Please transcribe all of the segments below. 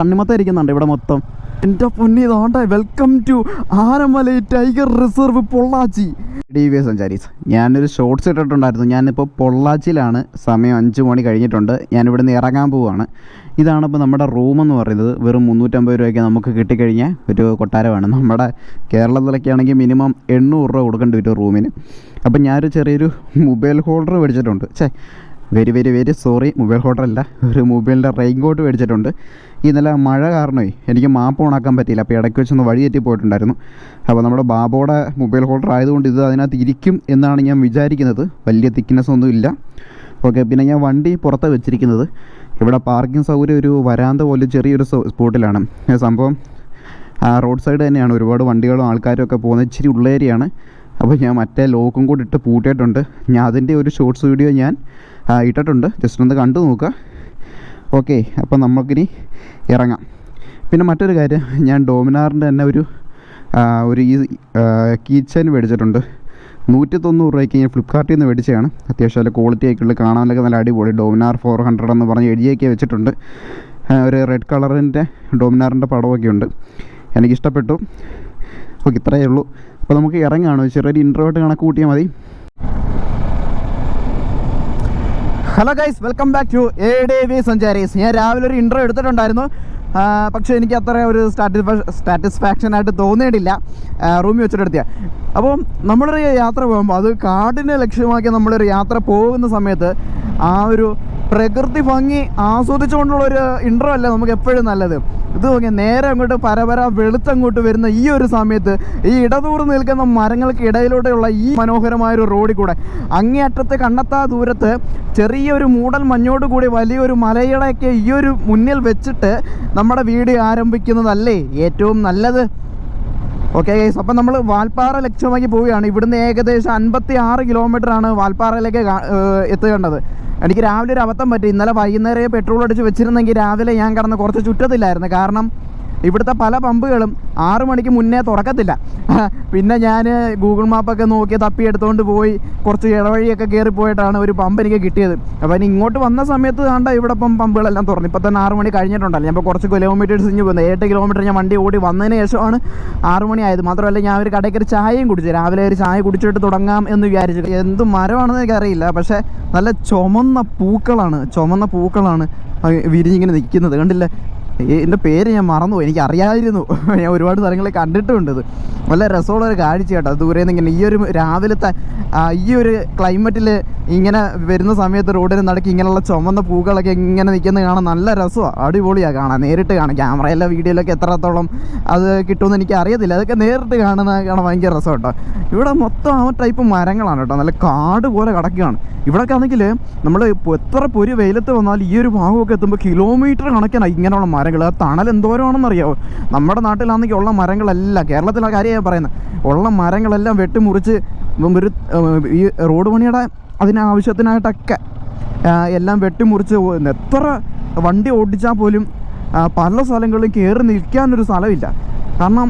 തണ്ണിമത്ത ഇരിക്കുന്നുണ്ട് ഇവിടെ മൊത്തം. എന്റെ പൊന്നി ഇതാണ്ടെ welcome to Anamalai tiger reserve Pollachi. D V Sancharis ഞാനൊരു ഷോർട്സ് ഇട്ടിട്ടുണ്ടായിരുന്നു. ഞാനിപ്പോൾ പൊള്ളാച്ചിയിലാണ്. സമയം അഞ്ച് മണി കഴിഞ്ഞിട്ടുണ്ട്. ഞാൻ ഇവിടെ നിന്ന് ഇറങ്ങാൻ പോവുകയാണ് ഇതാണ് ഇപ്പോൾ നമ്മുടെ റൂമെന്ന് പറയുന്നത്. വെറും മുന്നൂറ്റമ്പത് രൂപയ്ക്ക് നമുക്ക് കിട്ടിക്കഴിഞ്ഞാൽ ഒരു കൊട്ടാരമാണ്. നമ്മുടെ കേരളത്തിലൊക്കെ ആണെങ്കിൽ മിനിമം എണ്ണൂറ് രൂപ കൊടുക്കേണ്ടി വരും റൂമിന് അപ്പം ഞാനൊരു ചെറിയൊരു മൊബൈൽ ഹോൾഡർ മേടിച്ചിട്ടുണ്ട്. ഛേ very very very sorry. Mobile ഹോട്ടലല്ല. ഒരു മൊബൈലിന്റെ റെയിൻ കോട്ട് മേടിച്ചിട്ടുണ്ട് ഇന്നലെ മഴ കാരണമേ എനിക്ക് മാപ്പ് ഓണാക്കാൻ പറ്റിയില്ല. അപ്പോൾ ഇടയ്ക്ക് വെച്ചൊന്ന് വഴി തെറ്റി പോയിട്ടുണ്ടായിരുന്നു. അപ്പോൾ നമ്മുടെ ബാബോയുടെ മൊബൈൽ ഹോൾഡർ ആയതുകൊണ്ട് ഇത് അതിനകത്ത് ഇരിക്കും എന്നാണ് ഞാൻ വിചാരിക്കുന്നത്. വലിയ തിക്നെസ് ഒന്നും ഇല്ല. ഓക്കെ പിന്നെ ഞാൻ വണ്ടി പുറത്ത് വെച്ചിരിക്കുന്നത്. ഇവിടെ പാർക്കിംഗ് സൗകര്യം ഒരു വരാന്ത പോലെ ചെറിയൊരു സ്പോട്ടിലാണ്. സംഭവം റോഡ് സൈഡ് തന്നെയാണ്. ഒരുപാട് വണ്ടികളും ആൾക്കാരും ഒക്കെ പോകുന്നത് ഇച്ചിരി ഉള്ളേരിയാണ് അപ്പോൾ ഞാൻ മറ്റേ ലോക്കും കൂടി ഇട്ട് പൂട്ടിയിട്ടുണ്ട്. ഞാൻ അതിന്റെ ഒരു ഷോർട്സ് വീഡിയോ ഞാൻ ഇട്ടിട്ടുണ്ട്. ജസ്റ്റ് ഒന്ന് കണ്ടു നോക്കുക. ഓക്കെ അപ്പോൾ നമുക്കിനി ഇറങ്ങാം. പിന്നെ മറ്റൊരു കാര്യം ഞാൻ ഡോമിനാറിന്റെ തന്നെ ഒരു ഒരു ഈ കീച്ചൻ മേടിച്ചിട്ടുണ്ട്. നൂറ്റി തൊണ്ണൂറ് രൂപയ്ക്ക് ഞാൻ ഫ്ലിപ്കാർട്ടിൽ നിന്ന് മേടിച്ചതാണ്. അത്യാവശ്യം നല്ല ക്വാളിറ്റി ആയിട്ടുള്ള കാണാനൊക്കെ നല്ല അടിപൊളി ഡോമിനാർ ഫോർ ഹൺഡ്രഡ് എന്ന് പറഞ്ഞ് എഴുതിയൊക്കെ വെച്ചിട്ടുണ്ട്. ഒരു റെഡ് കളറിന്റെ ഡോമിനാറിന്റെ പടമൊക്കെ ഉണ്ട്. എനിക്കിഷ്ടപ്പെട്ടു. ഓക്കെ ഇത്രയേ ഉള്ളൂ. അപ്പോൾ നമുക്ക് ഇറങ്ങുകയാണ് ചെറിയൊരു ഇൻട്രോട്ട് കണക്ക് കൂട്ടിയാൽ മതി. Hello guys welcome back to A D V Sancharis ഞാൻ രാവിലെ ഒരു ഇൻട്രോ എടുത്തിട്ടുണ്ടായിരുന്നു. പക്ഷേ എനിക്ക് അത്ര ഒരു സ്റ്റാറ്റിസ്ഫാ സാറ്റിസ്ഫാക്ഷൻ ആയിട്ട് തോന്നിയിട്ടില്ല. റൂമിൽ വെച്ചിട്ട് വെച്ചിട്ടെടുത്തിയ അപ്പോൾ നമ്മളൊരു യാത്ര പോകുമ്പോൾ അത് കാടിനെ ലക്ഷ്യമാക്കി നമ്മളൊരു യാത്ര പോകുന്ന സമയത്ത് ആ ഒരു പ്രകൃതി ഭംഗി ആസ്വദിച്ചുകൊണ്ടുള്ള ഒരു ഇൻട്രോ അല്ല നമുക്ക് എപ്പോഴും നല്ലത്? ഇത് നോക്കിയാൽ നേരെ അങ്ങോട്ട് പരപര വെളുത്തങ്ങോട്ട് വരുന്ന ഈ ഒരു സമയത്ത് ഈ ഇടതൂർന്ന് നിൽക്കുന്ന മരങ്ങൾക്ക് ഇടയിലൂടെയുള്ള ഈ മനോഹരമായ ഒരു റോഡിൽ കൂടെ അങ്ങേയറ്റത്തെ കണ്ടെത്താ ദൂരത്ത് ചെറിയൊരു മൂടൽ മഞ്ഞോട് കൂടി വലിയൊരു മലയുടെയൊക്കെ ഈ ഒരു മുന്നിൽ വെച്ചിട്ട് നമ്മുടെ വീഡിയോ ആരംഭിക്കുന്നതല്ലേ ഏറ്റവും നല്ലത്. ഓക്കെ ഗൈസ് അപ്പം നമ്മൾ വാൽപ്പാറ ലക്ഷ്യമാക്കി പോവുകയാണ്. ഇവിടുന്ന് ഏകദേശം അൻപത്തി ആറ് കിലോമീറ്റർ ആണ് വാൽപ്പാറയിലേക്ക് എത്തുകേണ്ടത്. എനിക്ക് രാവിലെ ഒരു അബദ്ധം പറ്റി. ഇന്നലെ വൈകുന്നേരം പെട്രോൾ അടിച്ച് വെച്ചിരുന്നെങ്കിൽ രാവിലെ ഞാൻ കടന്ന് കുറച്ച് ചുറ്റത്തില്ലായിരുന്നു. കാരണം ഇവിടുത്തെ പല പമ്പുകളും ആറു മണിക്ക് മുന്നേ തുറക്കത്തില്ല. പിന്നെ ഞാൻ ഗൂഗിൾ മാപ്പൊക്കെ നോക്കി തപ്പി എടുത്തുകൊണ്ട് പോയി കുറച്ച് ഇടവഴിയൊക്കെ കയറി പോയിട്ടാണ് ഒരു പമ്പ് എനിക്ക് കിട്ടിയത്. അപ്പോൾ ഇനി ഇങ്ങോട്ട് വന്ന സമയത്ത് കണ്ട ഇവിടെ ഇപ്പം പമ്പുകളെല്ലാം തുറന്നു. ഇപ്പോൾ തന്നെ ആറു മണി കഴിഞ്ഞിട്ടുണ്ടല്ലോ. ഞാൻ കുറച്ച് കിലോമീറ്റേഴ്സ് ഇഞ്ഞ് പോകുന്നത് എട്ട് കിലോമീറ്റർ ഞാൻ വണ്ടി ഓടി വന്നതിന് ശേഷമാണ് ആറു മണി ആയത്. മാത്രമല്ല ഞാൻ ഒരു കടയ്ക്ക് ഒരു ചായയും കുടിച്ചു രാവിലെ ഒരു ചായ കുടിച്ചിട്ട് തുടങ്ങാം എന്ന് വിചാരിച്ചു. എന്ത് മരമാണെന്ന് എനിക്കറിയില്ല. പക്ഷേ നല്ല ചുമന്ന പൂക്കളാണ്. ചുമന്ന പൂക്കളാണ് വിരിഞ്ഞിങ്ങനെ നിൽക്കുന്നത്. കണ്ടില്ലേ? എന്റെ പേര് ഞാൻ മറന്നു എനിക്ക് അറിയാതിരുന്നു ഞാൻ ഒരുപാട് സ്ഥലങ്ങളിൽ കണ്ടിട്ടുമുണ്ട് ഇത്. നല്ല രസമുള്ള ഒരു കാഴ്ച കേട്ടോ. ദൂരെ നിന്ന് ഇങ്ങനെ ഈ ഒരു രാവിലത്തെ ഈ ഒരു ക്ലൈമറ്റിൽ ഇങ്ങനെ വരുന്ന സമയത്ത് റോഡിന് നടക്കി ഇങ്ങനെയുള്ള ചുമന്ന പൂക്കളൊക്കെ ഇങ്ങനെ നിൽക്കുന്ന കാണാൻ നല്ല രസമാണ് അടിപൊളിയാണ് കാണാൻ. നേരിട്ട് കാണാം. ക്യാമറയിലെ വീഡിയോയിലൊക്കെ എത്രത്തോളം അത് കിട്ടുമെന്ന് എനിക്ക് അറിയത്തില്ല അതൊക്കെ നേരിട്ട് കാണുന്ന കാണാൻ ഭയങ്കര രസം കേട്ടോ. ഇവിടെ മൊത്തം ആ ടൈപ്പ് മരങ്ങളാണ് കേട്ടോ. നല്ല കാട് പോലെ കിടക്കുകയാണ്. ഇവിടെയൊക്കെ ആണെങ്കിൽ നമ്മൾ എത്ര പൊരി വെയിലത്ത് വന്നാൽ ഈ ഒരു ഭാഗമൊക്കെ എത്തുമ്പോൾ കിലോമീറ്റർ കണക്കാണ് ഇങ്ങനെയുള്ള മരങ്ങൾ ആ തണൽ എന്തോരമാണെന്നറിയാമോ നമ്മുടെ നാട്ടിലാണെങ്കിൽ ഉള്ള മരങ്ങളെല്ലാം കേരളത്തിലെ കാര്യമാണ് പറയുന്നത് ഉള്ള മരങ്ങളെല്ലാം വെട്ടിമുറിച്ച് ഒരു ഈ റോഡ് പണിയുടെ അതിനാവശ്യത്തിനായിട്ടൊക്കെ എല്ലാം വെട്ടിമുറിച്ച് എത്ര വണ്ടി ഓടിച്ചാൽ പോലും പല സ്ഥലങ്ങളിലും കയറി നിൽക്കാനൊരു സ്ഥലമില്ല. കാരണം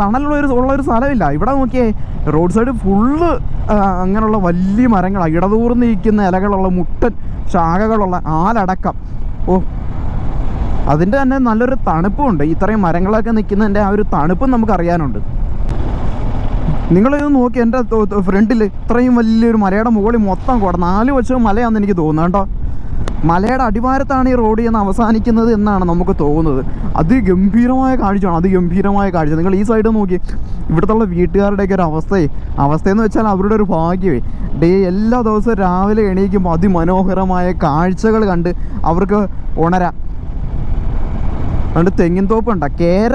തണലുള്ള ഒരു ഉള്ള സ്ഥലമില്ല. ഇവിടെ നോക്കിയേ റോഡ് സൈഡ് ഫുള്ള് അങ്ങനെയുള്ള വലിയ മരങ്ങളാണ് ഇടതൂർന്ന് നിൽക്കുന്ന ഇലകളുള്ള മുട്ടൻ ശാഖകളുള്ള ആലടക്കം. ഓ അതിന്റെ തന്നെ നല്ലൊരു തണുപ്പുണ്ട്. ഇത്രയും മരങ്ങളൊക്കെ നിൽക്കുന്നതിന്റെ ആ ഒരു തണുപ്പും നമുക്ക് അറിയാനുണ്ട്. നിങ്ങളിത് നോക്കി എന്റെ ഫ്രണ്ടിൽ ഇത്രയും വലിയൊരു മലയുടെ മുകളിൽ മൊത്തം കൂടെ നാല് വശവും മലയാണെന്ന് എനിക്ക് തോന്നുന്നു കേട്ടോ. മലയുടെ അടിവാരത്താണ് ഈ റോഡ് എന്ന് അവസാനിക്കുന്നത് എന്നാണ് നമുക്ക് തോന്നുന്നത്. അതിഗംഭീരമായ കാഴ്ചയാണ് അതിഗംഭീരമായ കാഴ്ച. നിങ്ങൾ ഈ സൈഡ് നോക്കി ഇവിടുത്തെ വീട്ടുകാരുടെയൊക്കെ ഒരു അവസ്ഥയെ അവസ്ഥയെന്ന് വെച്ചാൽ അവരുടെ ഒരു ഭാഗ്യമേ. ഡേ എല്ലാ ദിവസവും രാവിലെ എണീക്കുമ്പോൾ അതിമനോഹരമായ കാഴ്ചകൾ കണ്ട് അവർക്ക് ഉണരാം. അതുകൊണ്ട് തെങ്ങിൻ തോപ്പുണ്ട്. കേര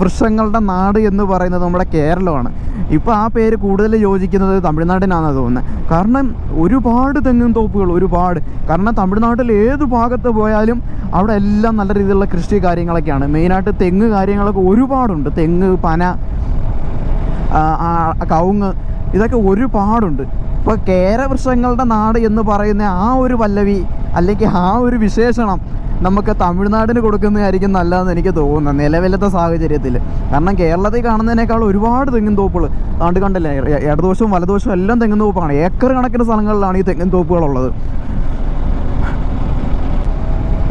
വൃക്ഷങ്ങളുടെ നാട് എന്ന് പറയുന്നത് നമ്മുടെ കേരളമാണ്. ഇപ്പോൾ ആ പേര് കൂടുതൽ യോജിക്കുന്നത് തമിഴ്നാടിനാണെന്ന് തോന്നുന്നത് കാരണം ഒരുപാട് തെങ്ങിൻ തോപ്പുകൾ ഒരുപാട്. കാരണം തമിഴ്നാട്ടിൽ ഏത് ഭാഗത്ത് പോയാലും അവിടെ എല്ലാം നല്ല രീതിയിലുള്ള കൃഷി കാര്യങ്ങളൊക്കെയാണ്. മെയിനായിട്ട് തെങ്ങ് കാര്യങ്ങളൊക്കെ ഒരുപാടുണ്ട്. തെങ്ങ് പന കവുങ്ങ് ഇതൊക്കെ ഒരുപാടുണ്ട്. ഇപ്പോൾ കേരവൃക്ഷങ്ങളുടെ നാട് എന്ന് പറയുന്ന ആ ഒരു പല്ലവി അല്ലെങ്കിൽ ആ ഒരു വിശേഷണം നമുക്ക് തമിഴ്നാടിന് കൊടുക്കുന്നതായിരിക്കും നല്ലതെന്ന് എനിക്ക് തോന്നുന്നത് നിലവിലത്തെ സാഹചര്യത്തിൽ. കാരണം കേരളത്തിൽ കാണുന്നതിനേക്കാൾ ഒരുപാട് തെങ്ങിൻ തോപ്പുകൾ അതുകൊണ്ട് കണ്ടല്ലേ ഇടതുവശവും വലതുവശവും എല്ലാം തെങ്ങിൻ തോപ്പാണ്. ഏക്കർ കണക്കിന് സ്ഥലങ്ങളിലാണ് ഈ തെങ്ങിൻ തോപ്പുകളുള്ളത്.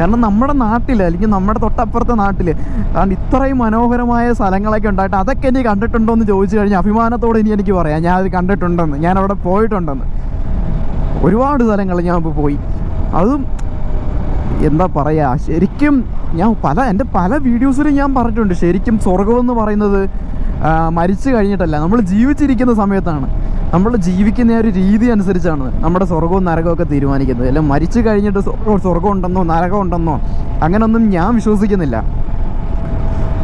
കാരണം നമ്മുടെ നാട്ടിൽ അല്ലെങ്കിൽ നമ്മുടെ തൊട്ടപ്പുറത്തെ നാട്ടിൽ കാരണം ഇത്രയും മനോഹരമായ സ്ഥലങ്ങളൊക്കെ ഉണ്ടായിട്ട് അതൊക്കെ ഇനി കണ്ടിട്ടുണ്ടോ എന്ന് ചോദിച്ചു കഴിഞ്ഞാൽ അഭിമാനത്തോടെ ഇനി എനിക്ക് പറയാം ഞാൻ അത് കണ്ടിട്ടുണ്ടെന്ന് ഞാൻ അവിടെ പോയിട്ടുണ്ടെന്ന്. ഒരുപാട് സ്ഥലങ്ങൾ ഞാൻ ഇപ്പോൾ പോയി. അതും എന്താ പറയുക ശരിക്കും ഞാൻ പല എന്റെ പല വീഡിയോസിലും ഞാൻ പറഞ്ഞിട്ടുണ്ട്. ശരിക്കും സ്വർഗമെന്ന് പറയുന്നത് മരിച്ചു കഴിഞ്ഞിട്ടല്ല. നമ്മൾ ജീവിച്ചിരിക്കുന്ന സമയത്താണ്. നമ്മൾ ജീവിക്കുന്ന ഒരു രീതി അനുസരിച്ചാണ് നമ്മുടെ സ്വർഗവും നരകവും ഒക്കെ തീരുമാനിക്കുന്നത്. അല്ല മരിച്ചു കഴിഞ്ഞിട്ട് സ്വ- സ്വർഗം ഉണ്ടെന്നോ നരകം ഉണ്ടെന്നോ അങ്ങനൊന്നും ഞാൻ വിശ്വസിക്കുന്നില്ല.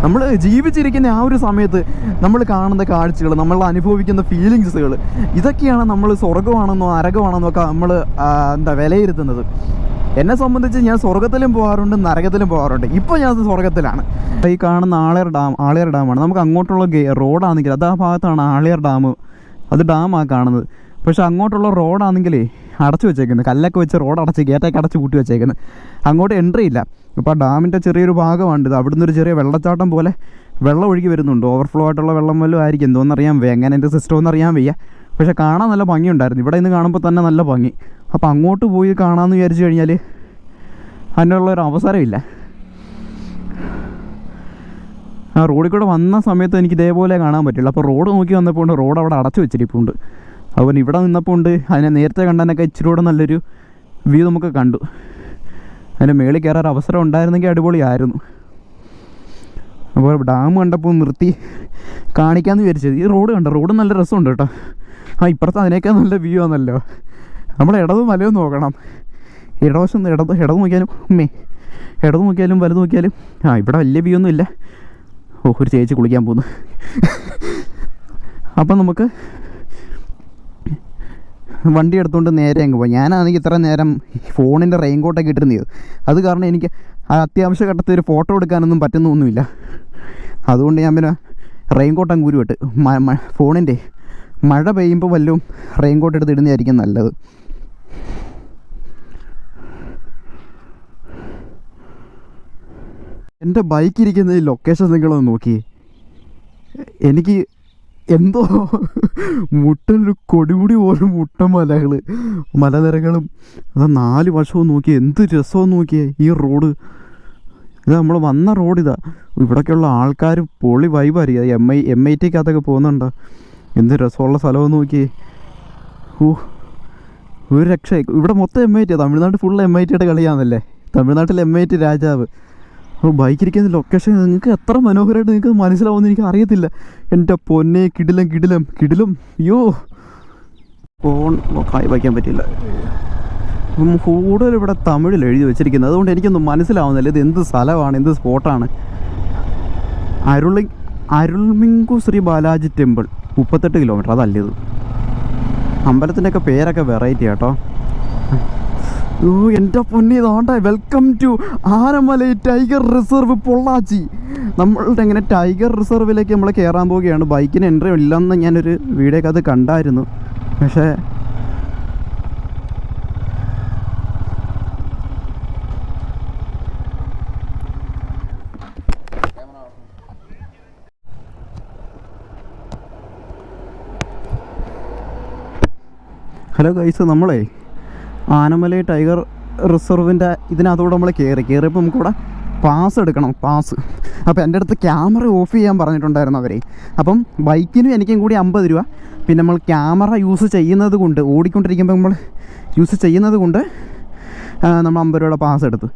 നമ്മൾ ജീവിച്ചിരിക്കുന്ന ആ ഒരു സമയത്ത് നമ്മൾ കാണുന്ന കാഴ്ചകൾ നമ്മൾ അനുഭവിക്കുന്ന ഫീലിങ്സുകൾ ഇതൊക്കെയാണ് നമ്മൾ സ്വർഗമാണെന്നോ നരകമാണെന്നോ ഒക്കെ നമ്മൾ എന്താ വിലയിരുത്തുന്നത്. എന്നെ സംബന്ധിച്ച് ഞാൻ സ്വർഗത്തിലും പോകാറുണ്ട് നരകത്തിലും പോകാറുണ്ട്. ഇപ്പോൾ ഞാൻ സ്വർഗത്തിലാണ്. ഈ കാണുന്ന ആളിയർ ഡാം ആളിയർ ഡാമാണ്. നമുക്ക് അങ്ങോട്ടുള്ള റോഡാണെങ്കിൽ അത് ആ ഭാഗത്താണ് ആളിയർ ഡാം. അത് ഡാമാണ് കാണുന്നത്. പക്ഷെ അങ്ങോട്ടുള്ള റോഡാണെങ്കിലേ അടച്ചു വെച്ചേക്കുന്നത്. കല്ലൊക്കെ വെച്ച് റോഡ് അടച്ച് ഗേറ്റൊക്കെ അടച്ച് കൂട്ടി വെച്ചേക്കുന്നത്. അങ്ങോട്ട് എൻട്രി ഇല്ല. ഇപ്പോൾ ആ ഡാമിന്റെ ചെറിയൊരു ഭാഗമാണിത്. അവിടുന്ന് ഒരു ചെറിയ വെള്ളച്ചാട്ടം പോലെ വെള്ളം ഒഴുകി വരുന്നുണ്ട്. ഓവർഫ്ലോ ആയിട്ടുള്ള വെള്ളം വല്ലതും ആയിരിക്കും. എന്തോന്നറിയാൻ വയ്യ. എങ്ങനെ എന്റെ സിസ്റ്റം ഒന്നറിയാൻ വയ്യ. പക്ഷെ കാണാൻ നല്ല ഭംഗിയുണ്ടായിരുന്നു. ഇവിടെ നിന്ന് കാണുമ്പോൾ തന്നെ നല്ല ഭംഗി. അപ്പോൾ അങ്ങോട്ട് പോയി കാണാമെന്ന് വിചാരിച്ചു കഴിഞ്ഞാൽ അതിനുള്ള ഒരു അവസരമില്ല ആ റോഡിൽ കൂടെ വന്ന സമയത്ത് എനിക്ക് ഇതേപോലെ കാണാൻ പറ്റില്ല. അപ്പോൾ റോഡ് നോക്കി വന്നപ്പോൾ റോഡ് അവിടെ അടച്ചു വെച്ചിരിപ്പുണ്ട്. അതുപോലെ ഇവിടെ നിന്നപ്പോൾ ഉണ്ട് അതിനെ നേരത്തെ കണ്ടതിനൊക്കെ ഇച്ചിരി കൂടെ നല്ലൊരു വ്യൂ നമുക്ക് കണ്ടു. അതിന്റെ മേളിൽ കയറാൻ അവസരം ഉണ്ടായിരുന്നെങ്കിൽ അടിപൊളിയായിരുന്നു. അപ്പോൾ ഡാം കണ്ടപ്പോൾ നിർത്തി കാണിക്കാമെന്ന് വിചാരിച്ചത്. ഈ റോഡ് കണ്ടോ? റോഡ് നല്ല രസമുണ്ട് കേട്ടോ. ആ ഇപ്പുറത്ത് അതിനേക്കാൾ നല്ല വ്യൂ ആണല്ലോ. നമ്മൾ ഇടത് മലയും നോക്കണം. ഇടവശം ഇടത് ഇടത് നോക്കിയാലും ഉമ്മേ ഇടത് നോക്കിയാലും വലത് നോക്കിയാലും ആ ഇവിടെ വലിയ വ്യൂ ഒന്നും ഇല്ല ഓ ഒരു ചേച്ചി കുളിക്കാൻ പോകുന്നു അപ്പം നമുക്ക് വണ്ടി എടുത്തുകൊണ്ട് നേരെ അങ്ങ് പോയി ഞാനാണെങ്കിൽ ഇത്ര നേരം ഫോണിന്റെ റെയിൻ കോട്ടൊക്കെ ഇട്ടിരുന്നത്. അത് കാരണം എനിക്ക് അത്യാവശ്യ ഘട്ടത്തിൽ ഒരു ഫോട്ടോ എടുക്കാനൊന്നും പറ്റുന്നൊന്നുമില്ല അതുകൊണ്ട് ഞാൻ പിന്നെ റെയിൻ കോട്ട് അങ്ങ് ഫോണിന്റെ മഴ പെയ്യുമ്പോൾ വല്ലതും റെയിൻ കോട്ട് എടുത്ത് ഇടുന്നതായിരിക്കും നല്ലത്. എന്റെ ബൈക്ക് ഇരിക്കുന്ന ഈ ലൊക്കേഷൻ നിങ്ങളൊന്ന് നോക്കി. എനിക്ക് എന്തോ മുട്ടൊരു കൊടിമുടി പോലും മുട്ട മലകൾ മലനിരകളും അതാ നാല് വർഷവും നോക്കി. എന്ത് രസവും നോക്കിയേ ഈ റോഡ് ഇത് നമ്മൾ വന്ന റോഡ് ഇതാ. ഇവിടേക്കുള്ള ആൾക്കാർ പൊളി വൈബ് അറിയാം എം ഐ എം ഐ ടിക്കകത്തൊക്കെ പോകുന്നുണ്ടോ? എന്ത് രസമുള്ള സ്ഥലമെന്ന് നോക്കി ഹൂ. ഒരു രക്ഷ. ഇവിടെ മൊത്തം M I T Tamil Nadu full M I ടിയുടെ കളിയാണല്ലേ തമിഴ്നാട്ടിൽ എം ഐ ടി രാജാവ്. അപ്പോൾ ബൈക്കിരിക്കുന്ന ലൊക്കേഷൻ നിങ്ങൾക്ക് എത്ര മനോഹരമായിട്ട് നിങ്ങൾക്ക് മനസ്സിലാവുമെന്ന് എനിക്ക് അറിയത്തില്ല. എന്റെ പൊന്നെ കിടിലം കിടിലം കിടിലും. അയ്യോ. ഫോൺ കായ് വയ്ക്കാൻ പറ്റില്ല കൂടുതൽ ഇവിടെ തമിഴിൽ എഴുതി വെച്ചിരിക്കുന്നത്. അതുകൊണ്ട് എനിക്കൊന്നും മനസ്സിലാവുന്നില്ല. ഇത് എന്ത് സ്ഥലമാണ്? എന്ത് സ്പോട്ടാണ് അരുളി അരുൾമിങ്കു ശ്രീ ബാലാജി ടെമ്പിൾ മുപ്പത്തെട്ട് കിലോമീറ്റർ അതല്ല ഇത് അമ്പലത്തിന്റെയൊക്കെ പേരൊക്കെ വെറൈറ്റി കേട്ടോ ഓ എന്റെ പൊന്നി ഇതാണ്ട. Welcome to Anamalai tiger reserve Pollachi. നമ്മളുടെ ഇങ്ങനെ ടൈഗർ റിസർവിലേക്ക് നമ്മൾ കയറാൻ പോവുകയാണ്. ബൈക്കിന് എൻട്രി ഇല്ലെന്ന് ഞാനൊരു വീഡിയോക്കകത്ത് കണ്ടായിരുന്നു. പക്ഷേ ഹലോ ഗൈസ് നമ്മളെ ആനമലൈ ടൈഗർ റിസർവിന്റെ ഇതിനകത്തോടെ നമ്മൾ കയറി കയറിയപ്പോൾ നമുക്കിവിടെ പാസ് എടുക്കണം പാസ്. അപ്പോൾ എന്റെ അടുത്ത് ക്യാമറ ഓഫ് ചെയ്യാൻ പറഞ്ഞിട്ടുണ്ടായിരുന്നു അവരെ. അപ്പം ബൈക്കിനും എനിക്കും കൂടി അമ്പത് രൂപ. പിന്നെ നമ്മൾ ക്യാമറ യൂസ് ചെയ്യുന്നത് കൊണ്ട് ഓടിക്കൊണ്ടിരിക്കുമ്പോൾ നമ്മൾ യൂസ് ചെയ്യുന്നത് കൊണ്ട് നമ്മൾ അമ്പത് രൂപയുടെ പാസ് എടുത്തു.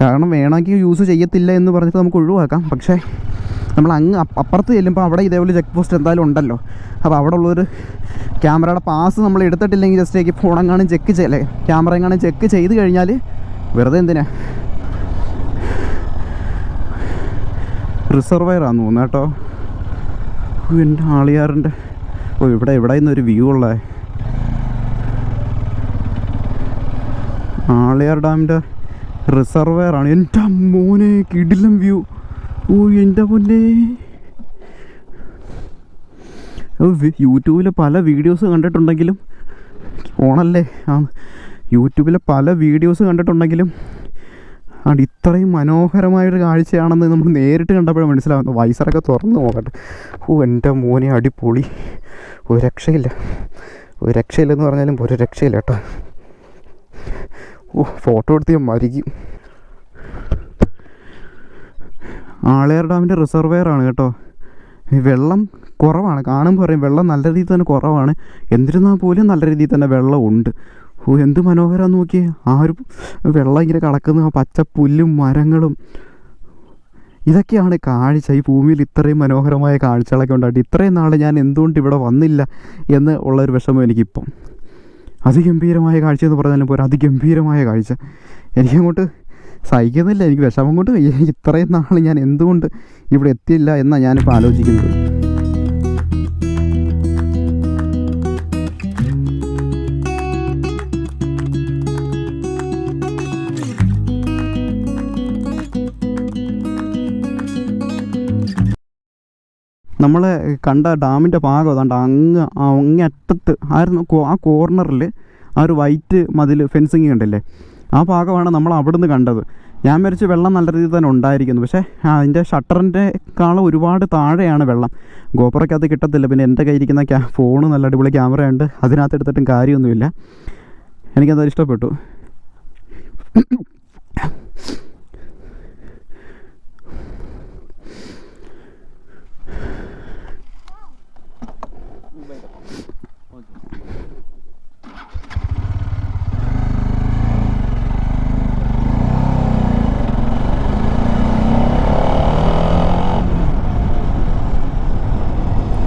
കാരണം വേണമെങ്കിൽ യൂസ് ചെയ്യത്തില്ല എന്ന് പറഞ്ഞിട്ട് നമുക്ക് ഒഴിവാക്കാം. പക്ഷേ നമ്മൾ അങ്ങ് അപ്പ- അപ്പുറത്ത് ചെല്ലുമ്പോൾ അവിടെ ഇതേപോലെ ചെക്ക് പോസ്റ്റ് എന്തായാലും ഉണ്ടല്ലോ. അപ്പോൾ അവിടെ ഉള്ളൊരു ക്യാമറയുടെ പാസ് നമ്മൾ എടുത്തിട്ടില്ലെങ്കിൽ ജസ്റ്റ് ഫോൺ എങ്ങാനും ചെക്ക് ചെയ്യല്ലേ ക്യാമറ എങ്ങാനും ചെക്ക് ചെയ്ത് കഴിഞ്ഞാൽ വെറുതെ എന്തിനാ? റിസർവയറാന്ന് തോന്നുന്നു കേട്ടോ. എന്റെ ആളിയാറിന്റെ ഓ ഇവിടെ ഇവിടെ നിന്നൊരു വ്യൂ ഉള്ള. ആളിയാർ ഡാമിന്റെ റിസർവയറാണ് എന്റെ മോനെ കിടിലം വ്യൂ ഓ എന്റെ പൊന്നെ യൂട്യൂബിൽ പല വീഡിയോസ് കണ്ടിട്ടുണ്ടെങ്കിലും ഓണല്ലേ? ആ യൂട്യൂബിലെ പല വീഡിയോസ് കണ്ടിട്ടുണ്ടെങ്കിലും അത് ഇത്രയും മനോഹരമായൊരു കാഴ്ചയാണെന്ന് നമ്മൾ നേരിട്ട് കണ്ടപ്പോഴും മനസ്സിലാവുന്നു വൈസറൊക്കെ തുറന്നു നോക്കട്ടെ. ഓ എന്റെ മോനെ അടിപൊളി. ഒരു രക്ഷയില്ല. ഒരു രക്ഷയില്ലെന്ന് പറഞ്ഞാലും ഒരു രക്ഷയില്ല കേട്ടോ. ഓ ഫോട്ടോ എടുത്ത് ഞാൻ മരിക്കും. ആളയാർ ഡാമിന്റെ റിസർവെയർ ആണ് കേട്ടോ വെള്ളം കുറവാണ്. കാണുമ്പോൾ പറയും വെള്ളം നല്ല രീതിയിൽ തന്നെ കുറവാണ്. എന്നിരുന്നാൽ പോലും നല്ല രീതിയിൽ തന്നെ വെള്ളം ഉണ്ട്. ഓ എന്ത് മനോഹരം നോക്കിയേ. ആ ഒരു വെള്ളം ഇങ്ങനെ കിടക്കുന്ന ആ പച്ച പുല്ലും മരങ്ങളും. ഇതൊക്കെയാണ് കാഴ്ച. ഈ ഭൂമിയിൽ ഇത്രയും മനോഹരമായ കാഴ്ചകളൊക്കെ ഉണ്ടായിട്ട് ഇത്രയും നാൾ ഞാൻ എന്തുകൊണ്ട് ഇവിടെ വന്നില്ല എന്ന് ഉള്ളൊരു വിഷമം എനിക്കിപ്പം. അതിഗംഭീരമായ കാഴ്ച എന്ന് പറഞ്ഞാലും പോരാ അതിഗംഭീരമായ കാഴ്ച. എനിക്കങ്ങോട്ട് സഹിക്കുന്നില്ല എനിക്ക് വിഷമം കൊണ്ട്. ഇത്രയും നാൾ ഞാൻ എന്തുകൊണ്ട് ഇവിടെ എത്തിയില്ല എന്നാണ് ഞാനിപ്പോൾ ആലോചിക്കുന്നത് നമ്മളെ കണ്ട ഡാമിന്റെ ഭാഗം അതാണ്ട് അങ്ങ് അങ്ങേ അറ്റത്ത് ആയിരുന്നു ആ കോർണറിൽ ആ ഒരു വൈറ്റ് മതിൽ ഫെൻസിങ് കണ്ടില്ലേ ആ ഭാഗമാണ് നമ്മൾ അവിടുന്ന് കണ്ടത്. ഞാൻ മരിച്ച് വെള്ളം നല്ല രീതിയിൽ തന്നെ ഉണ്ടായിരിക്കുന്നു. പക്ഷേ അതിന്റെ ഷട്ടറിന്റെ കാളം ഒരുപാട് താഴെയാണ് വെള്ളം. ഗോപുറക്കകത്ത് കിട്ടത്തില്ല. പിന്നെ എന്റെ കയ്യിരിക്കുന്ന ക്യാ ഫോണ് നല്ല അടിപൊളി ക്യാമറയുണ്ട് അതിനകത്ത് എടുത്തിട്ടും കാര്യമൊന്നുമില്ല. എനിക്കത് ഇഷ്ടപ്പെട്ടു.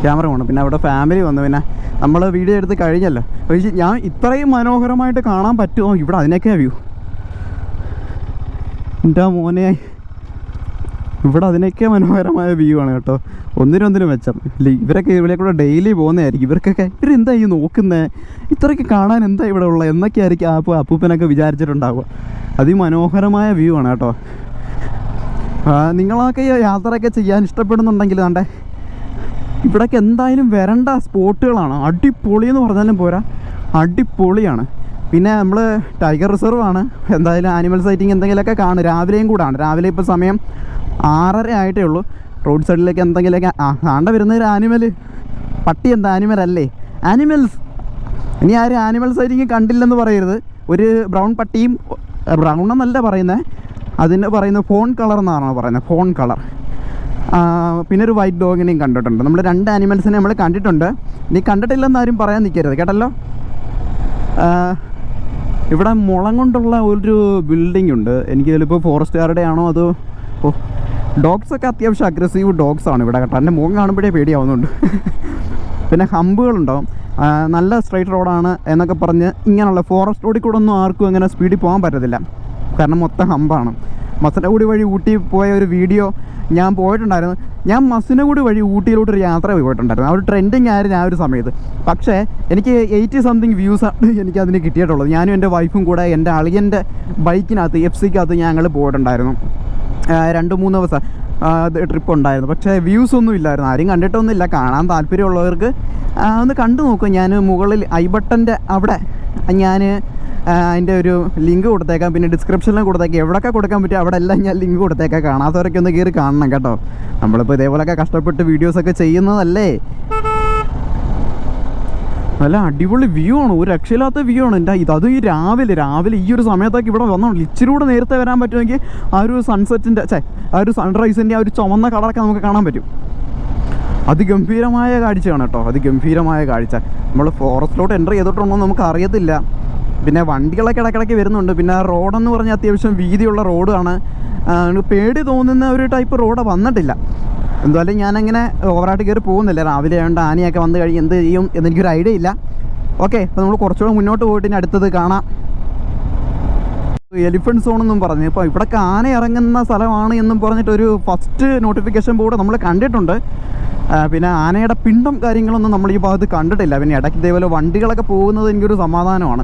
ക്യാമറ വേണം. പിന്നെ അവിടെ ഫാമിലി വന്നു. പിന്നെ നമ്മൾ വീഡിയോ എടുത്ത് കഴിഞ്ഞല്ലോ. ഞാൻ ഇത്രയും മനോഹരമായിട്ട് കാണാൻ പറ്റുമോ? ഇവിടെ അതിനൊക്കെ വ്യൂ എന്റെ മോനെ. ഇവിടെ അതിനൊക്കെ മനോഹരമായ വ്യൂ ആണ് കേട്ടോ. ഒന്നിനൊന്നിനും മെച്ചം. ഇവരൊക്കെ ഇവിടെ കൂടെ ഡെയിലി പോകുന്നതായിരിക്കും. ഇവർക്കൊക്കെ ഇവരെന്താ ഈ നോക്കുന്നത് ഇത്രയ്ക്ക് കാണാൻ എന്താ ഇവിടെ ഉള്ളത് എന്നൊക്കെ ആയിരിക്കും ആ അപ്പൂപ്പനൊക്കെ വിചാരിച്ചിട്ടുണ്ടാവുക. അതിമനോഹരമായ വ്യൂ ആണ് കേട്ടോ. നിങ്ങളൊക്കെ യാത്രയൊക്കെ ചെയ്യാൻ ഇഷ്ടപ്പെടുന്നുണ്ടെങ്കിൽ കണ്ടേ. ഇവിടേക്ക് എന്തായാലും വരണ്ട സ്പോട്ടുകളാണ്. അടിപൊളി എന്ന് പറഞ്ഞാലും പോരാ. അടിപൊളിയാണ്. പിന്നെ നമ്മൾ ടൈഗർ റിസർവ് ആണ്. എന്തായാലും ആനിമൽ സൈറ്റിംഗ് എന്തെങ്കിലുമൊക്കെ കാണും. രാവിലെയും കൂടാണ്. രാവിലെ ഇപ്പോൾ സമയം ആറര ആയിട്ടേ ഉള്ളൂ. റോഡ് സൈഡിലേക്ക് എന്തെങ്കിലുമൊക്കെ ആ കാണ്ട വരുന്ന ഒരു ആനിമൽ പട്ടി എന്താ ആനിമൽ അല്ലേ? ആനിമൽസ് ഇനി ആരും ആനിമൽ സൈറ്റിംഗ് കണ്ടില്ലെന്ന് പറയരുത്. ഒരു ബ്രൗൺ പട്ടിയും ബ്രൗൺ എന്നല്ല പറയുന്നത് അതിന് പറയുന്നത് ഫോൺ കളർ എന്നാണ് പറയുന്നത്? ഫോൺ കളർ പിന്നെ ഒരു വൈറ്റ് ഡോഗിനെയും കണ്ടിട്ടുണ്ട്. നമ്മൾ രണ്ട് ആനിമൽസിനെ നമ്മൾ കണ്ടിട്ടുണ്ട്. നീ കണ്ടിട്ടില്ലെന്ന് ആരും പറയാൻ നിൽക്കരുത് കേട്ടല്ലോ? ഇവിടെ മുളം കൊണ്ടുള്ള ഒരു ബിൽഡിംഗ് ഉണ്ട്. എനിക്ക് ചിലപ്പോൾ ഫോറസ്റ്റുകാരുടെ ആണോ അതോ ഓ ഡോഗ്സ് ഒക്കെ അത്യാവശ്യം അഗ്രസീവ് ഡോഗ്സ് ആണ് ഇവിടെ കേട്ടോ. എന്റെ മുഖം കാണുമ്പോഴേ പേടിയാവുന്നുണ്ട്. പിന്നെ ഹമ്പുകളുണ്ടാവും നല്ല സ്ട്രൈറ്റ് റോഡാണ് എന്നൊക്കെ പറഞ്ഞ് ഇങ്ങനെയുള്ള ഫോറസ്റ്റ് റോഡിൽ കൂടെ ഒന്നും ആർക്കും അങ്ങനെ സ്പീഡിൽ പോകാൻ പറ്റത്തില്ല. കാരണം മൊത്തം ഹമ്പാണ്. മസനഗുടി വഴി ഊട്ടി പോയ ഒരു വീഡിയോ ഞാൻ പോയിട്ടുണ്ടായിരുന്നു. ഞാൻ മസനഗുഡി വഴി ഊട്ടിയിലോട്ട് ഒരു യാത്ര പോയിട്ടുണ്ടായിരുന്നു. ആ ഒരു ട്രെൻഡിങ് ആയിരുന്നു ആ ഒരു സമയത്ത്. പക്ഷേ എനിക്ക് എയ്റ്റി സംതിങ് വ്യൂസ് ആണ് എനിക്ക് അതിന് കിട്ടിയിട്ടുള്ളത്. ഞാനും എന്റെ വൈഫും കൂടെ എന്റെ അളിയന്റെ ബൈക്കിനകത്ത് എഫ് സിക്കകത്ത് ഞങ്ങൾ പോയിട്ടുണ്ടായിരുന്നു. രണ്ട് മൂന്ന് ദിവസം. ട്രിപ്പ് ഉണ്ടായിരുന്നു. പക്ഷേ വ്യൂസ് ഒന്നും ഇല്ലായിരുന്നു. ആരും കണ്ടിട്ടൊന്നുമില്ല. കാണാൻ താല്പര്യമുള്ളവർക്ക് ഒന്ന് കണ്ടു നോക്കും. ഞാൻ മുകളിൽ ഐ ബട്ടന്റെ അവിടെ ഞാൻ അതിന്റെ ഒരു ലിങ്ക് കൊടുത്തേക്കാം. പിന്നെ ഡിസ്ക്രിപ്ഷനിലും കൊടുത്തേക്കാം. എവിടെയൊക്കെ കൊടുക്കാൻ പറ്റും അവിടെ എല്ലാം ഞാൻ ലിങ്ക് കൊടുത്തേക്കാം. കാണാത്തവരൊക്കെ ഒന്ന് കയറി കാണണം കേട്ടോ. നമ്മളിപ്പോൾ ഇതേപോലെയൊക്കെ കഷ്ടപ്പെട്ട് വീഡിയോസൊക്കെ ചെയ്യുന്നതല്ലേ? നല്ല അടിപൊളി വ്യൂ ആണ്. ഒരു രക്ഷയില്ലാത്ത വ്യൂ ആണ്. എന്റെ ഇത് ഈ രാവിലെ രാവിലെ ഈ ഒരു സമയത്തൊക്കെ ഇവിടെ വന്നോളൂ ഇച്ചിരി കൂടെ നേരത്തെ വരാൻ പറ്റുമെങ്കിൽ ആ ഒരു സൺസെറ്റിന്റെ ചേ ആ ഒരു സൺറൈസിന്റെ ആ ഒരു ചുമന്ന കളറൊക്കെ നമുക്ക് കാണാൻ പറ്റും. അതിഗംഭീരമായ കാഴ്ചയാണ് കേട്ടോ. അതിഗംഭീരമായ കാഴ്ച. നമ്മൾ ഫോറസ്റ്റിലോട്ട് എന്റർ ചെയ്തിട്ടുണ്ടോ നമുക്ക് അറിയത്തില്ല. പിന്നെ വണ്ടികളൊക്കെ ഇടയ്ക്കിടയ്ക്ക് വരുന്നുണ്ട്. പിന്നെ റോഡെന്ന് പറഞ്ഞാൽ അത്യാവശ്യം വീതിയുള്ള റോഡാണ് പേടി തോന്നുന്ന ഒരു ടൈപ്പ് റോഡ് വന്നിട്ടില്ല. എന്തായാലും ഞാനങ്ങനെ ഓവറായിട്ട് കയറി പോകുന്നില്ല. രാവിലെ ആയതുകൊണ്ട് ആനയൊക്കെ വന്നു കഴിഞ്ഞ് എന്ത് ചെയ്യും എന്നെനിക്കൊരു ഐഡിയ ഇല്ല. ഓക്കെ അപ്പോൾ നമ്മൾ കുറച്ചുകൂടെ മുന്നോട്ട് പോയിട്ട് ഇനി അടുത്തത് കാണാം. എലിഫന്റ് സോൺ എന്നും പറഞ്ഞു. ഇപ്പോൾ ഇവിടെ ആന ഇറങ്ങുന്ന സ്ഥലമാണ് എന്നും പറഞ്ഞിട്ട് ഒരു ഫസ്റ്റ് നോട്ടിഫിക്കേഷൻ ബോർഡ് നമ്മൾ കണ്ടിട്ടുണ്ട്. പിന്നെ ആനയുടെ പിണ്ടം കാര്യങ്ങളൊന്നും നമ്മൾ ഈ ഭാഗത്ത് കണ്ടിട്ടില്ല. പിന്നെ ഇടയ്ക്ക് ഇതേപോലെ വണ്ടികളൊക്കെ പോകുന്നത് എനിക്കൊരു സമാധാനമാണ്.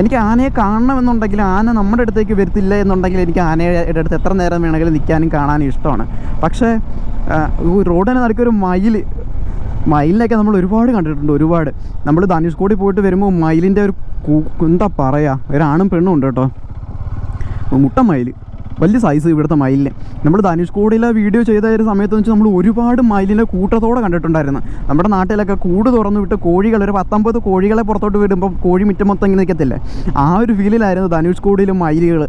എനിക്ക് ആനയെ കാണണമെന്നുണ്ടെങ്കിൽ ആന നമ്മുടെ അടുത്തേക്ക് വരത്തില്ല എന്നുണ്ടെങ്കിൽ എനിക്ക് ആനയുടെ അടുത്ത് എത്ര നേരം വേണമെങ്കിലും നിൽക്കാനും കാണാനും ഇഷ്ടമാണ്. പക്ഷേ റോഡിന് നടക്കൊരു മയിൽ മയിലിനൊക്കെ നമ്മൾ ഒരുപാട് കണ്ടിട്ടുണ്ട് ഒരുപാട്. നമ്മൾ ധനുഷ്കോടി പോയിട്ട് വരുമ്പോൾ മയിലിന്റെ ഒരു എന്താ പറയുക ഒരാണും പെണ്ണും ഉണ്ട് കേട്ടോ. മുട്ട മയിൽ വലിയ സൈസ് ഇവിടുത്തെ മയിലിന്. നമ്മൾ ധനുഷ് കോടിയിലെ വീഡിയോ ചെയ്ത ഒരു സമയത്ത് വെച്ചാൽ നമ്മൾ ഒരുപാട് മയിലിനെ കൂട്ടത്തോടെ കണ്ടിട്ടുണ്ടായിരുന്നു. നമ്മുടെ നാട്ടിലൊക്കെ കൂട് തുറന്നു വിട്ട് കോഴികൾ ഒരു പത്തൊമ്പത് കോഴികളെ പുറത്തോട്ട് വിടുമ്പോൾ കോഴി മുറ്റം മൊത്തം ഇങ്ങനെ നിൽക്കത്തില്ലേ ആ ഒരു ഫീലിലായിരുന്നു ധനുഷ് കോടിയിലും മയിലുകൾ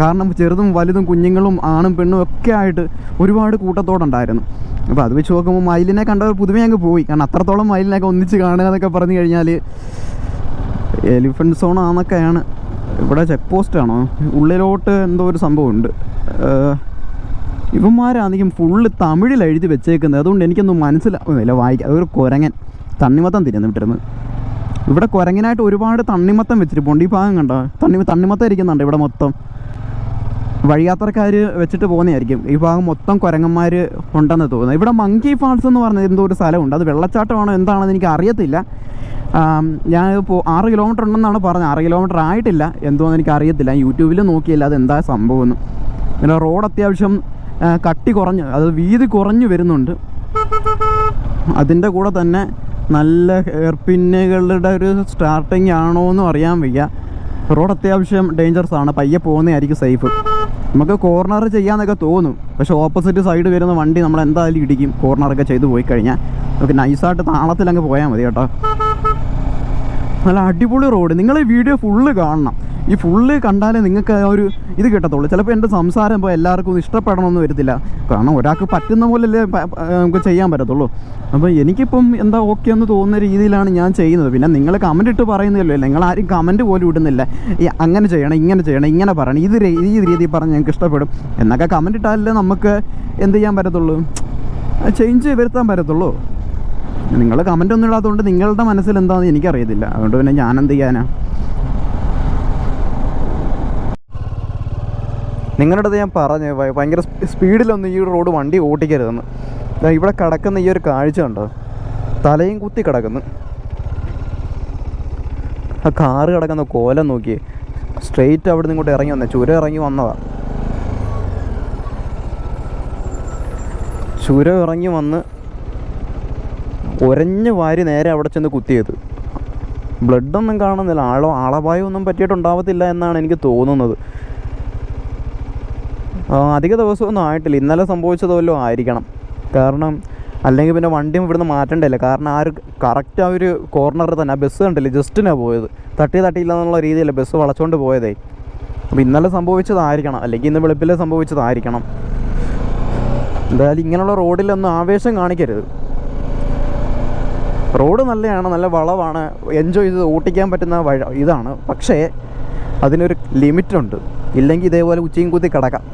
കാരണം ചെറുതും വലുതും കുഞ്ഞുങ്ങളും ആണും പെണ്ണും ഒക്കെ ആയിട്ട് ഒരുപാട് കൂട്ടത്തോടുണ്ടായിരുന്നു. അപ്പോൾ അത് വെച്ച് നോക്കുമ്പോൾ മയിലിനെ കണ്ടവർ ഒരു അങ്ങ് പോയി. കാരണം അത്രത്തോളം മയിലിനെയൊക്കെ ഒന്നിച്ച് കാണുക എന്നൊക്കെ പറഞ്ഞു കഴിഞ്ഞാൽ എലിഫന്റ് സോൺ ആണെന്നൊക്കെയാണ് ഇവിടെ ചെക്ക് പോസ്റ്റ് ആണോ? ഉള്ളിലോട്ട് എന്തോ ഒരു സംഭവമുണ്ട്. ഉണ്ട് ഇവന്മാരാണെങ്കിൽ ഫുള്ള് തമിഴിൽ എഴുതി വെച്ചേക്കുന്നത്. അതുകൊണ്ട് എനിക്കൊന്നും മനസ്സിലാവുന്നില്ല വായിക്കാം. അതൊരു കുരങ്ങൻ. തണ്ണിമത്തം തിരിഞ്ഞു വിട്ടിരുന്നു ഇവിടെ കുരങ്ങനായിട്ട് ഒരുപാട് തണ്ണിമത്തം വെച്ചിരിപ്പുണ്ട്. ഈ ഭാഗം കണ്ടോ? തണ്ണി തണ്ണിമത്തം ഇരിക്കുന്നുണ്ട് ഇവിടെ മൊത്തം. വഴിയാത്രക്കാർ വെച്ചിട്ട് പോകുന്നതായിരിക്കും. ഈ ഭാഗം മൊത്തം കുരങ്ങന്മാർ ഉണ്ടെന്ന് തോന്നുന്നു. ഇവിടെ മങ്കി ഫാൾസ് എന്ന് പറഞ്ഞ എന്തോ ഒരു സ്ഥലമുണ്ട്. അത് വെള്ളച്ചാട്ടമാണോ എന്താണെന്ന് എനിക്ക് അറിയത്തില്ല. ഞാൻ ഇപ്പോൾ ആറ് കിലോമീറ്റർ ഉണ്ടെന്നാണ് പറഞ്ഞത്. ആറ് കിലോമീറ്റർ ആയിട്ടില്ല. എന്തോന്ന് എനിക്ക് അറിയത്തില്ല യൂട്യൂബിൽ നോക്കിയില്ല അത് എന്താ സംഭവം എന്ന് പിന്നെ റോഡ് അത്യാവശ്യം കട്ടി കുറഞ്ഞ് അത് വീതി കുറഞ്ഞു വരുന്നുണ്ട്. അതിന്റെ കൂടെ തന്നെ നല്ല ഹെയർ പിന്നുകളുടെ ഒരു സ്റ്റാർട്ടിങ് ആണോ എന്നും അറിയാൻ വയ്യ. റോഡ് അത്യാവശ്യം ഡേഞ്ചറസ് ആണ്. പയ്യെ പോകുന്നതായിരിക്കും സേഫ് നമുക്ക് കോർണർ ചെയ്യാന്നൊക്കെ തോന്നും. പക്ഷെ ഓപ്പോസിറ്റ് സൈഡ് വരുന്ന വണ്ടി നമ്മൾ എന്തായാലും ഇടിക്കും കോർണറൊക്കെ ചെയ്ത് പോയി കഴിഞ്ഞാൽ. നമുക്ക് നൈസായിട്ട് താളത്തിലങ്ങ് പോയാൽ മതി കേട്ടോ. നല്ല അടിപൊളി റോഡ്. നിങ്ങൾ ഈ വീഡിയോ ഫുള്ള് കാണണം. ഈ ഫുള്ള് കണ്ടാലേ നിങ്ങൾക്ക് ആ ഒരു ഇത് കിട്ടത്തുള്ളൂ. ചിലപ്പോൾ എന്റെ സംസാരം ഇപ്പോൾ എല്ലാവർക്കും ഒന്നും ഇഷ്ടപ്പെടണമെന്ന് വരത്തില്ല. കാരണം ഒരാൾക്ക് പറ്റുന്ന പോലല്ലേ പ- പ- നമുക്ക് ചെയ്യാൻ പറ്റത്തുള്ളൂ. അപ്പോൾ എനിക്കിപ്പം എന്താ ഓക്കെ എന്ന് തോന്നുന്ന രീതിയിലാണ് ഞാൻ ചെയ്യുന്നത്. പിന്നെ നിങ്ങൾ കമന്റ് ഇട്ട് പറയുന്നില്ലല്ലോ നിങ്ങൾ ആരും കമന്റ് പോലും ഇടുന്നില്ല. അങ്ങനെ ചെയ്യണം ഇങ്ങനെ ചെയ്യണം ഇങ്ങനെ പറയണം. ഇത് ഈ രീതിയിൽ പറഞ്ഞ് ഞങ്ങൾക്ക് ഇഷ്ടപ്പെടും. എന്നൊക്കെ കമന്റ് ഇട്ടാലല്ലേ നമുക്ക് എന്ത് ചെയ്യാൻ പറ്റത്തുള്ളൂ? ചേഞ്ച് വരുത്താൻ പറ്റത്തുള്ളൂ. നിങ്ങൾ കമന്റ് ഒന്നും ഇടാത്തതുകൊണ്ട് നിങ്ങളുടെ മനസ്സിൽ എന്താണെന്ന് എനിക്കറിയത്തില്ല. അതുകൊണ്ട് പിന്നെ ഞാൻ എന്ത് ചെയ്യാനാ? നിങ്ങളുടെ ഞാൻ പറഞ്ഞു ഭയ- ഭയങ്കര സ്പീഡിലൊന്നും ഈ റോഡ് വണ്ടി ഓട്ടിക്കരുതെന്ന്. ഇവിടെ കിടക്കുന്ന ഈ ഒരു കാഴ്ച ഉണ്ടോ തലയും കുത്തി കിടക്കുന്നു. ആ കാറ് കിടക്കുന്ന കോലം നോക്കി സ്ട്രെയിറ്റ് അവിടെ നിന്ന് ഇങ്ങോട്ട് ഇറങ്ങി വന്നേ. ചുരം ഇറങ്ങി വന്നതാ. ചുരം ഇറങ്ങി വന്ന് ഒരഞ്ഞ് വാരി നേരെ അവിടെ ചെന്ന് കുത്തിയത്. ബ്ലഡൊന്നും കാണുന്നില്ല. ആളോ ആളപായമൊന്നും പറ്റിയിട്ടുണ്ടാവത്തില്ല എന്നാണ് എനിക്ക് തോന്നുന്നത്. അധിക ദിവസമൊന്നും ആയിട്ടില്ല. ഇന്നലെ സംഭവിച്ചത് വല്ലതും ആയിരിക്കണം. കാരണം അല്ലെങ്കിൽ പിന്നെ വണ്ടിയും ഇവിടുന്ന് മാറ്റണ്ടല്ല കാരണം ആ ഒരു കറക്റ്റ് ആ ഒരു കോർണറിൽ തന്നെ. ആ ബസ് കണ്ടില്ലേ? ജസ്റ്റിനാണ് പോയത്. തട്ടി തട്ടിയില്ല എന്നുള്ള രീതിയില്ല. ബസ് വളച്ചുകൊണ്ട് പോയതേ. അപ്പോൾ ഇന്നലെ സംഭവിച്ചതായിരിക്കണം. അല്ലെങ്കിൽ ഇന്ന് വെളുപ്പിലെ സംഭവിച്ചതായിരിക്കണം. എന്തായാലും ഇങ്ങനെയുള്ള റോഡിലൊന്നും ആവേശം കാണിക്കരുത്. റോഡ് നല്ലതാണ് നല്ല വളവാണ് എൻജോയ് ചെയ്ത് ഓട്ടിക്കാൻ പറ്റുന്ന വഴ ഇതാണ്. പക്ഷേ അതിനൊരു ലിമിറ്റുണ്ട് ഇല്ലെങ്കിൽ ഇതേപോലെ ഉച്ചയും കുത്തി കിടക്കാം.